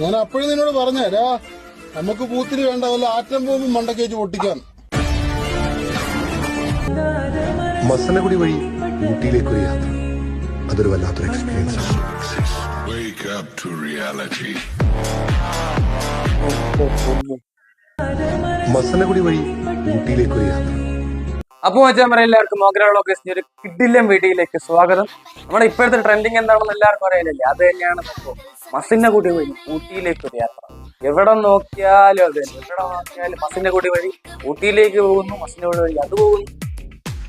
ഞാൻ അപ്പോഴും നിന്നോട് പറഞ്ഞേരാ നമുക്ക് പൂത്തിരി വേണ്ട വല്ല ആറ്റം ബോംബും മണ്ടക്കേച്ച് പൊട്ടിക്കാൻ മസനഗുടി വഴി ഊട്ടിയിലേക്കൊരു യാത്ര. അതൊരു വല്ലാത്തൊരു എക്സ്പീരിയൻസ് ആണ്. വഴി ഊട്ടിയിലേക്ക് ഒരു യാത്ര. അപ്പോൾ മച്ചാൻ എല്ലാവർക്കും മോഗ്ര വ്ളോഗേഴ്സിന്റെ ഒരു കിഡില്ലം വീഡിയോയിലേക്ക് സ്വാഗതം. നമ്മുടെ ഇപ്പോഴത്തെ ട്രെൻഡിങ് എന്താണെന്ന് എല്ലാവർക്കും അറിയാനില്ലേ അത് തന്നെയാണ് മസിന്റെ കുടി വഴി ഊട്ടിയിലേക്ക് ഒരു യാത്ര. എവിടെ നോക്കിയാലും അതെ എവിടെ നോക്കിയാലും മസിന്റെ കുടി വഴി ഊട്ടിയിലേക്ക് പോകുന്നു മസിന്റെ കുടി വഴി അത് പോകുന്നു.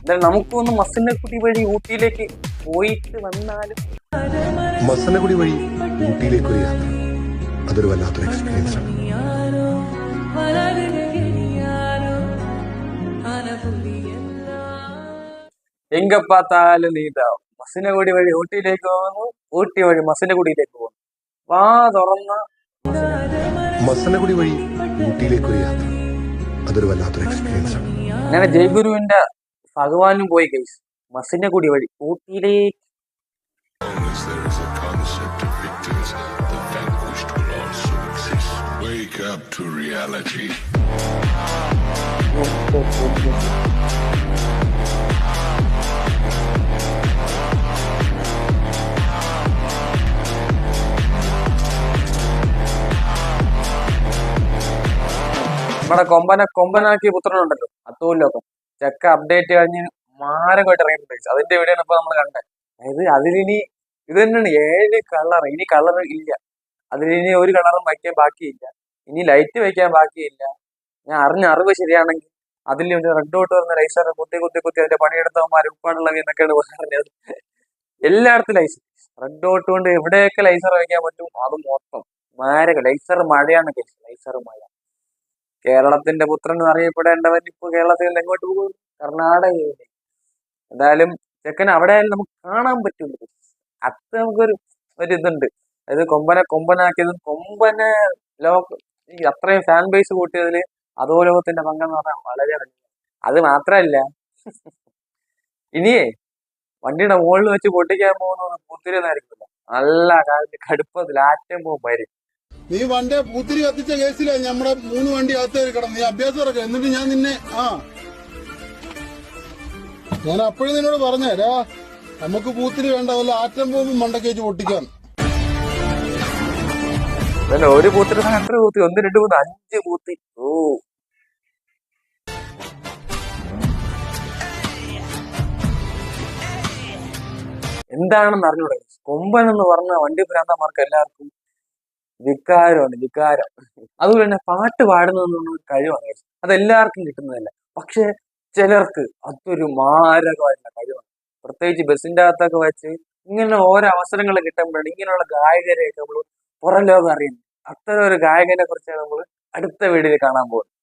എന്തായാലും നമുക്കൊന്ന് മസിന്റെ കുടി വഴി ഊട്ടിയിലേക്ക് പോയിട്ട് വന്നാലും മസനഗുഡി വഴി ഊട്ടിയിലേക്കൊരു യാത്ര. അതൊരു വല്ലാത്തൊരു എക്സ്പീരിയൻസ് ആണ്. എങ്ക പാത്താലും നീതാവും മസിന്റെ കൂടി വഴി ഊട്ടിയിലേക്ക് പോകുന്നു ഊട്ടി വഴി മസിന്റെ കുടിയിലേക്ക് പോകുന്നു. വാ തുറന്ന. മസനഗുഡി വഴി ഊട്ടിയിലേക്കൊരു യാത്ര. അതൊരു വല്ലാത്തൊരു എക്സ്പീരിയൻസ് ആണ്. അങ്ങനെ ജയഗുരുവിന്റെ ഭഗവാനും പോയി കൈസ് മസിന്റെ കുടി വഴി ഊട്ടിയിലേക്ക്. Wake up to reality. നമ്മുടെ കൊമ്പന കൊമ്പനാക്കിയ പുത്രനുണ്ടല്ലോ അത്തൂല്ലോക്കം ചെക്ക അപ്ഡേറ്റ് കഴിഞ്ഞ് മാരകമായിട്ട് ഇറങ്ങിയിട്ടുണ്ട് അതിന്റെ വീഡിയോ ഇപ്പൊ നമ്മൾ കണ്ടത്. അതായത് അതിലിനി ഇത് തന്നെയാണ് ഏഴ് കളർ ഇനി കളർ ഇല്ല. അതിലിനി ഒരു കളറും വയ്ക്കാൻ ബാക്കിയില്ല. ഇനി ലൈറ്റ് വയ്ക്കാൻ ബാക്കിയില്ല. ഞാൻ അറിഞ്ഞ അറിവ് ശരിയാണെങ്കിൽ അതിൽ റെഡ് ഔട്ട് വരുന്ന ലൈസർ കുത്തി കുത്തി കുത്തി അതിന്റെ പണിയെടുത്തവന്മാർ ഉപ്പാടുള്ള എന്നൊക്കെയാണ് പറഞ്ഞത് എല്ലായിടത്തും ലൈസർ റെഡ് ഔട്ട് കൊണ്ട് എവിടെയൊക്കെ ലൈസർ വയ്ക്കാൻ പറ്റും? അത് മൊത്തം. മാരക ലൈസർ മഴയാണ് ലൈസർ മഴ. കേരളത്തിന്റെ പുത്രൻ എന്ന് അറിയപ്പെടേണ്ടവൻ ഇപ്പൊ കേരളത്തിൽ നിന്ന് എങ്ങോട്ട് പോകും? കർണാടകയിലെ എന്തായാലും ചെക്കൻ അവിടെ നമുക്ക് കാണാൻ പറ്റുള്ളൂ അത്ര നമുക്കൊരു ഒരു ഇതുണ്ട്. അതായത് കൊമ്പനെ കൊമ്പനാക്കിയതും കൊമ്പനെ ലോക ഈ അത്രയും ഫാൻ ബേസ് കൂട്ടിയതിൽ അതോ ലോകത്തിന്റെ പങ്കെന്ന് പറഞ്ഞാൽ വളരെ. അത് മാത്രല്ല. ഇനിയേ വണ്ടിയുടെ മുകളിൽ വെച്ച് പൊട്ടിക്കാൻ പോകുന്ന പൂത്തിരുന്നായിരിക്കില്ല നല്ല കടുപ്പത്തിൽ ആറ്റം പോകും വരും നീ വണ്ടി പൂത്തിരി കത്തിച്ച കേസിലാ നമ്മുടെ മൂന്ന് വണ്ടി അകത്ത് കിടന്നു. നീ അഭ്യാസം ഇറക്കാം എന്നിട്ട് ഞാൻ നിന്നെ ആ. ഞാൻ അപ്പോഴും നിന്നോട് പറഞ്ഞേരാ നമുക്ക് പൂത്തിരി വേണ്ട വല്ല ആറ്റം പോകുമ്പോൾ മണ്ടക്കേച്ച് പൊട്ടിക്കാൻ ഒരു പൂത്തിരി എത്ര പൂത്തി ഒന്ന് രണ്ട് മൂന്ന് അഞ്ച് പൂത്തി. ഓ. എന്താണെന്ന് അറിഞ്ഞൂടെ. കൊമ്പൻ എന്ന് പറഞ്ഞ വണ്ടി ഭ്രാന്തമാർക്ക് എല്ലാവർക്കും വികാരമാണ് വികാരം. അതുപോലെ തന്നെ പാട്ട് ഒരു കഴിവാണ്. അതെല്ലാവർക്കും കിട്ടുന്നതല്ല. പക്ഷെ ചിലർക്ക് അതൊരു മാരകമായിട്ടുള്ള കഴിവാണ്. പ്രത്യേകിച്ച് ബസ്സിന്റെ അകത്തൊക്കെ വെച്ച് ഇങ്ങനെ ഓരോ അവസരങ്ങൾ കിട്ടുമ്പോഴാണ് ഇങ്ങനെയുള്ള ഗായകരെയൊക്കെ നമ്മൾ പുറം ലോകം അറിയുന്നത്. അത്തരം ഒരു ഗായകനെ കുറിച്ചാണ് നമ്മൾ അടുത്ത വീഡിയോയിൽ കാണാൻ പോകുന്നത്.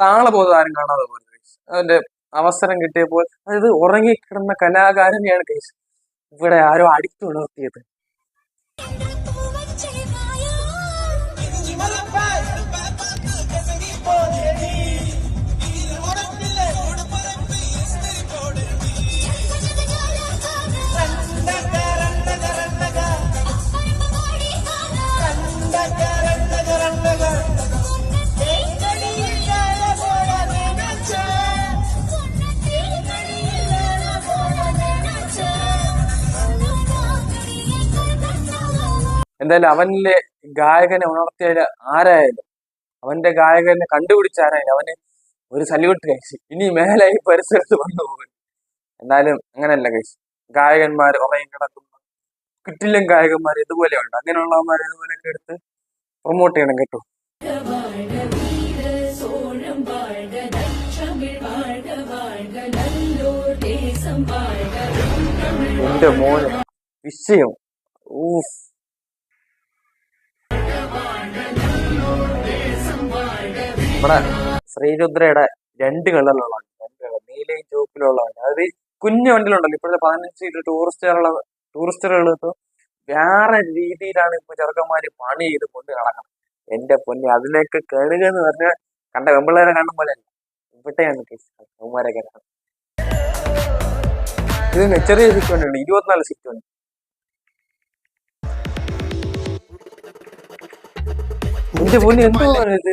താളബോധം ആരും കാണാതെ പോലെ അതിന്റെ അവസരം കിട്ടിയപ്പോൾ അതായത് ഉറങ്ങിക്കിടന്ന കലാകാരനെയാണ് കേസ്. ഇവിടെ ആരോ അടിച്ചുണർത്തിയത്. എന്തായാലും അവനിലെ ഗായകനെ ഉണർത്തിയ ആരായാലും അവന്റെ ഗായകനെ കണ്ടുപിടിച്ച ആരായാലും അവന് ഒരു സല്യൂട്ട് കഴിച്ചു ഇനി മേലെ ഈ പരിസരത്ത് വന്നു പോകും എന്നാലും അങ്ങനെയല്ല കഴിച്ചു ഗായകന്മാർ ഉറയും കിടക്കുന്നു. കിട്ടില്ലും ഗായകന്മാർ ഇതുപോലെ ഉണ്ട്. അങ്ങനെയുള്ളവന്മാർ ഇതുപോലെയൊക്കെ എടുത്ത് പ്രൊമോട്ട് ചെയ്യണം കേട്ടോ. എന്റെ മോനെ. വിഷയം. ഊഫ് നമ്മുടെ ശ്രീരുദ്രയുടെ രണ്ട് കളറിലുള്ളതാണ് നീലയും ചുവപ്പിലുള്ളതാണ് അതായത് കുഞ്ഞു വണ്ടിയിലുണ്ടല്ലോ. ഇപ്പോഴത്തെ പതിനഞ്ച് സീറ്റ് ടൂറിസ്റ്റുകളുള്ള ടൂറിസ്റ്റുകൾ വേറെ രീതിയിലാണ് ഇപ്പൊ ചെറുക്കന്മാര് പണി ചെയ്ത് കൊണ്ട് നടക്കണം. എന്റെ പൊന്നെ അതിലേക്ക് കഴുക എന്ന് പറഞ്ഞാൽ കണ്ട വെമ്പിള്ളേരെ കാണും പോലെ ഇവിടെയാണ് കേസ്. ചെറിയ സീറ്റ് വണ്ടിയുണ്ട് ഇരുപത്തിനാല് സിറ്റ് വണ്ടി എന്റെ പൊന്നി എന്തോ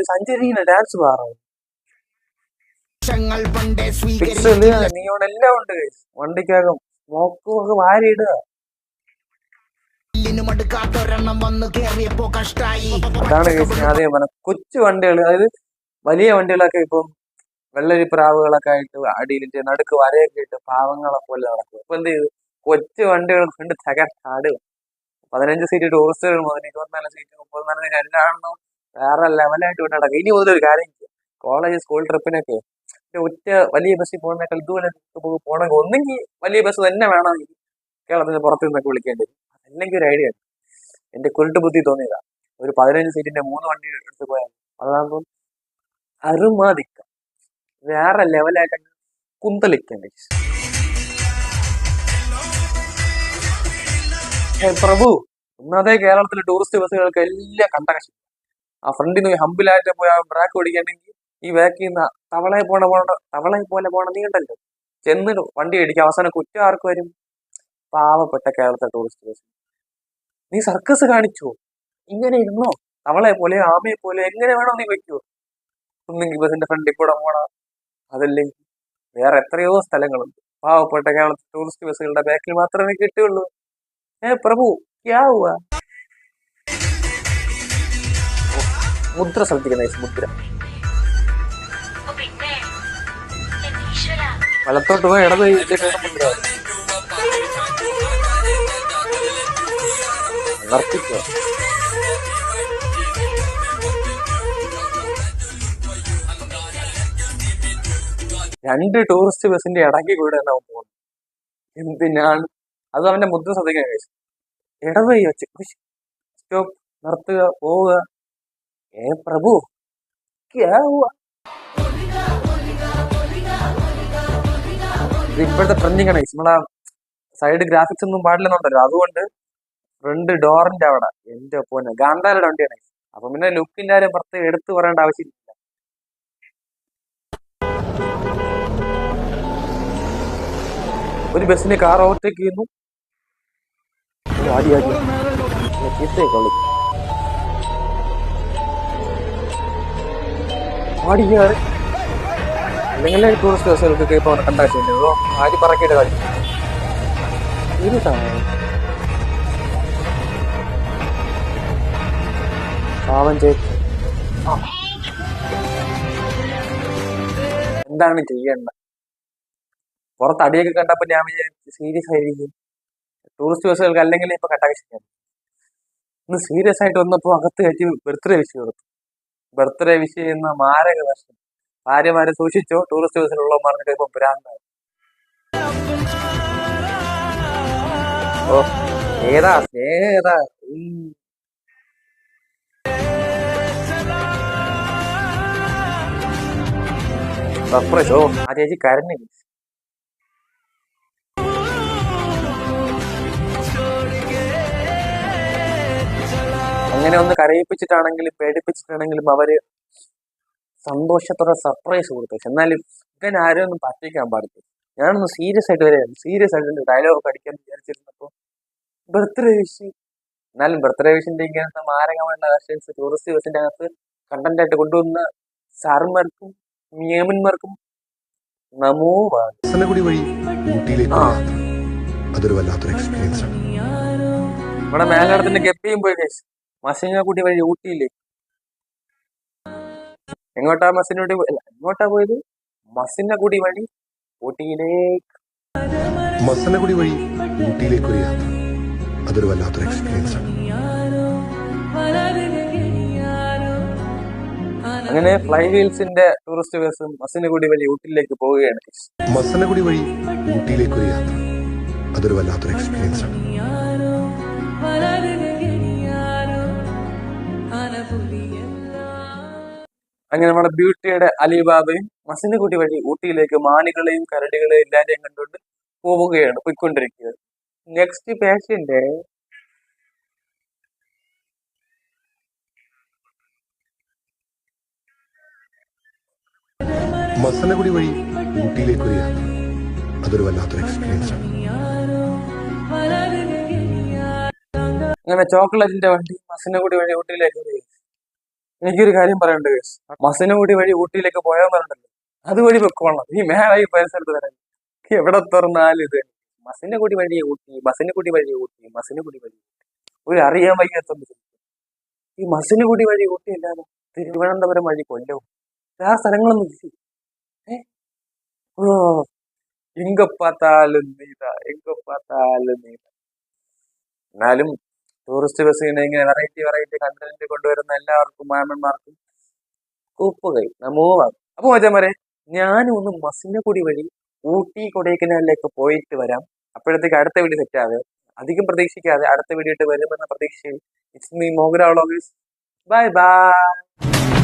സഞ്ചരിക്കുന്ന ഡാൻസ് പാറും പിക്സൽ എല്ലാം ഉണ്ട്. വണ്ടിക്കകം. നോക്കുമൊക്കെ ഒക്കെ വാരി ഇടുക. അതാണ് ആദ്യം പറഞ്ഞത് കൊച്ചു വണ്ടികൾ അതായത് വലിയ വണ്ടികളൊക്കെ ഇപ്പം വെള്ളരിപ്രാവുകളൊക്കെ ആയിട്ട് അടിയിലിട്ട് നടുക്ക് വരയൊക്കെ ഇട്ട് പാവങ്ങളെ പോലെ നടക്കും. ഇപ്പൊ എന്ത് ചെയ്തു? കൊച്ചു വണ്ടികൾ കൊണ്ട് തകർത്താടുക പതിനഞ്ച് സീറ്റ് ടൂറിസ്റ്റുകൾ മുതൽ ഇരുപത്തിനാല് സീറ്റ് മുപ്പത്തിനാല് സീറ്റ് എല്ലാം വേറെ ലെവലായിട്ട് കൊണ്ട് നടക്കും. ഇനി മുതൽ ഒരു കാര്യം കോളേജ് സ്കൂൾ ട്രിപ്പിനൊക്കെ ഒറ്റ വലിയ ബസ്സിൽ പോകുന്നേക്കാൾ ഇതുപോലെ പോകണമെങ്കിൽ ഒന്നെങ്കിൽ വലിയ ബസ് തന്നെ വേണമെങ്കിൽ കേരളത്തിന് പുറത്തു നിന്നൊക്കെ വിളിക്കേണ്ടി അല്ലെങ്കിൽ ഒരു ഐഡിയ ഉണ്ട്. എന്റെ കുരുട്ട് ബുദ്ധി തോന്നിയതാ. ഒരു പതിനഞ്ച് സീറ്റിന്റെ മൂന്ന് വണ്ടി എടുത്ത് പോയാൽ അതാകുമ്പോൾ അറുമാതിക്കാം. വേറെ ലെവലായിട്ട് കുന്തളിക്കണ്ടേ പ്രഭു ഇന്നതേ കേരളത്തിലെ ടൂറിസ്റ്റ് ബസ്സുകൾക്ക് എല്ലാം കണ്ടകശം ആ ഫ്രണ്ടിന് പോയി ഹമ്പിലായിട്ട് പോയി ബ്രാക്ക് ഓടിക്കണമെങ്കിൽ ഈ ബാക്കിൽ നിന്ന് തവളയെ പോണ പോണ തവളയെ പോലെ പോണ നീണ്ടല്ലോ ചെന്ന് വണ്ടി അടിക്കും അവസാനം കുറ്റം ആർക്ക് വരും? പാവപ്പെട്ട കേരളത്തെ ടൂറിസ്റ്റ് നീ സർക്കസ് കാണിച്ചോ? ഇങ്ങനെ ഇരുന്നോ? തവളെ പോലെ ആമയെ പോലെ എങ്ങനെ വേണോ നീ വെക്കോ ഒന്നെങ്കിൽ ബസിന്റെ ഫ്രണ്ടിൽ കൂടെ പോണ. അതല്ലെങ്കിൽ വേറെ എത്രയോ സ്ഥലങ്ങളുണ്ട്. പാവപ്പെട്ട കേരളത്തെ ടൂറിസ്റ്റ് ബസ്സുകളുടെ ബാക്കിൽ മാത്രമേ കിട്ടുകയുള്ളൂ. ഏ പ്രഭു ക്യാ മുദ്ര ശ്രദ്ധിക്കുന്ന മുദ്ര. വലത്തോട്ട് പോയി ഇടത് മുദ്ര. രണ്ട് ടൂറിസ്റ്റ് ബസിന്റെ ഇടയ്ക്ക് കൂടെ തന്നെ അവൻ പോകുന്നു. എന്തിനാണ്? അത് അവന്റെ മുദ്ര ശ്രദ്ധിക്കാൻ കഴിച്ചു ഇടവൈ വെച്ച്. സ്റ്റോപ്പ്. നിർത്തുക. പോവുക. ഏ പ്രഭു? क्या हुआ ഇപ്പോഴത്തെ ട്രെൻഡിങ് ആണ്. നമ്മളെ സൈഡ് ഗ്രാഫിക്സ് ഒന്നും പാടില്ലെന്നുണ്ടല്ലോ. അതുകൊണ്ട് ഫ്രണ്ട് ഡോറിന്റെ അവിടെ എന്റെ ഒപ്പം ഗാന്ധാരുടെ വണ്ടിയാണ് അപ്പൊ പിന്നെ ലുക്കിന്റെ കാര്യം പ്രത്യേകം എടുത്തു പറയേണ്ട ആവശ്യമില്ല. ഒരു ബസ്സിന് കാർ ഓവർടേക്ക് ചെയ്യുന്നു. ആദ്യം ആദ്യം ആടി. ചീത്തയെ അല്ലെങ്കിൽ ടൂറിസ്റ്റ് ബസ്സുകൾക്കൊക്കെ ഇപ്പൊ കണ്ടാച്ചിട്ടുണ്ടോ ആടി പറക്കിയിട്ട് കളി ഇതാണ് പാവം ചേച്ചി. എന്താണ് ചെയ്യേണ്ട പുറത്ത് അടിയൊക്കെ കണ്ടപ്പോ ഞാൻ സീരിയസ് ആയിരിക്കും. ടൂറിസ്റ്റ് ബസ്സുകൾക്ക് അല്ലെങ്കിൽ ഇപ്പൊ കട്ടാക്കിയാണ് ഇന്ന് സീരിയസ് ആയിട്ട് വന്നപ്പോ അകത്ത് കയറ്റി ബർത്ത്ഡേ വെച്ച് കൊടുത്തു. ബർത്ത്ഡേ വിഷ് ചെയ്യുന്ന മാരക വർഷം ഭാര്യമാരെ സൂക്ഷിച്ചോ ടൂറിസ്റ്റ് ബസ്സിലുള്ളവന്മാർക്ക് ഇപ്പൊ ഭ്രാന്താണ് ഓ ഏതാ ഏതാ ആ ചേച്ചി കരഞ്ഞു അങ്ങനെ ഒന്ന് കരയിപ്പിച്ചിട്ടാണെങ്കിലും പേടിപ്പിച്ചിട്ടാണെങ്കിലും അവർ സന്തോഷത്തോടെ സർപ്രൈസ് കൊടുത്തു. പക്ഷെ എന്നാലും ഇങ്ങനെ ആരും ഒന്നും പറ്റിക്കാൻ പാടില്ല. ഞാനൊന്ന് സീരിയസ് ആയിട്ട് വരെയാണ് സീരിയസ് ആയിട്ട് ഡയലോഗ് പഠിക്കാൻ വിചാരിച്ചിരുന്നപ്പോ ബർത്ത്ഡേ വിഷ് എന്നാലും ബർത്ത്ഡേ വിഷിന്റെ ഇങ്ങനത്തെ മാരകമായിട്ടുള്ള കസ്റ്റൻസ് ടൂറിസ്റ്റ് ബസിന്റെ അകത്ത് കണ്ടന്റ് ആയിട്ട് കൊണ്ടുവന്ന സാർമാർക്കും നിയമന്മാർക്കും നമോ ഇവിടെ മസനഗുഡി വഴി അതൊരു വല്ലാത്തൊരു എക്സ്പീരിയൻസ് ആണ്. നമ്മുടെ മേലാടത്തിന്റെ ഗപ്പിയും പോയി കേസ് മസിങ്ങാക്കുട്ടി വഴി ഊട്ടിയില്ലേ? എങ്ങോട്ടാ മസിനോട്ടി എങ്ങോട്ടാ പോയത്? മസിനഗുടി വഴി ഊട്ടിയിലേക്ക്. മസനഗുഡി വഴി ഊട്ടിയിലേക്ക് ഒരു യാത്ര. അതൊരു വല്ലാത്തൊരു എക്സ്പീരിയൻസ് ആണ്. അങ്ങനെ ഫ്ലൈ വീൽസിന്റെ ടൂറിസ്റ്റ് ബസ് മസിനഗുടി വഴി ഊട്ടിയിലേക്ക് പോവുകയാണ്. മസനഗുഡി വഴി ഊട്ടിയിലേക്ക് ഒരു യാത്ര. അതൊരു വല്ലാത്തൊരു എക്സ്പീരിയൻസ് ആണ്. അങ്ങനെ നമ്മുടെ ബ്യൂട്ടിയുടെ അലിബാബയും മസിനഗുടി വഴി ഊട്ടിയിലേക്ക് മാനുകളെയും കരടികളെയും എല്ലാരെയും കണ്ടുകൊണ്ട് പോവുകയാണ് പോയിക്കൊണ്ടിരിക്കുന്നത്. നെക്സ്റ്റ് പേഷ്യന്റ് മസനഗുടി വഴി ഊട്ടിയിലേക്ക് ഒരു യാത്ര. അതൊരു വല്ലാത്തൊരു എക്സ്പീരിയൻസ് ആണ്. അങ്ങനെ ചോക്ലേറ്റിന്റെ വണ്ടി മസനഗുടി വഴി ഊട്ടിയിലേക്ക് പോയി എനിക്കൊരു കാര്യം പറയണ്ട? guys. മസിനഗുടി വഴി ഊട്ടിയിലേക്ക് പറഞ്ഞല്ലോ അതുവഴി വെക്കോളാം ഈ മേലായി പരിസരത്ത് വരാൻ എവിടെ തുറന്നാലും ഇത്. മസിനഗുടി വഴി ഊട്ടി മസിനഗുടി വഴി ഊട്ടി മസിനഗുടി വഴി ഒരു അറിയാൻ വയ്യാത്തൊന്നും ഈ മസിനഗുടി വഴി ഊട്ടി അല്ലാതെ തിരുവനന്തപുരം വഴി കൊല്ലവും. ആ സ്ഥലങ്ങളൊന്നും ഇല്ല. ഓ എങ്ക നീത എങ്ക നീത. എന്നാലും ടൂറിസ്റ്റ് ബസ്സിന് ഇങ്ങനെ വെറൈറ്റി വെറൈറ്റി കണ്ടന്റ് കൊണ്ടുവരുന്ന എല്ലാവർക്കും മാമന്മാർക്കും കൂപ്പുകൈ നമോവാകും അപ്പൊ മറ്റേ ഞാനും ഒന്ന് കൂടി വഴി ഊട്ടി കൊടൈക്കനാലിലേക്ക് പോയിട്ട് വരാം. അപ്പോഴത്തേക്ക് അടുത്ത വീഡിയോ സെറ്റ് അധികം പ്രതീക്ഷിക്കാതെ അടുത്ത വീഡിയോ ഇട്ട് വരുമെന്ന പ്രതീക്ഷയിൽ it's me vloggers bye bye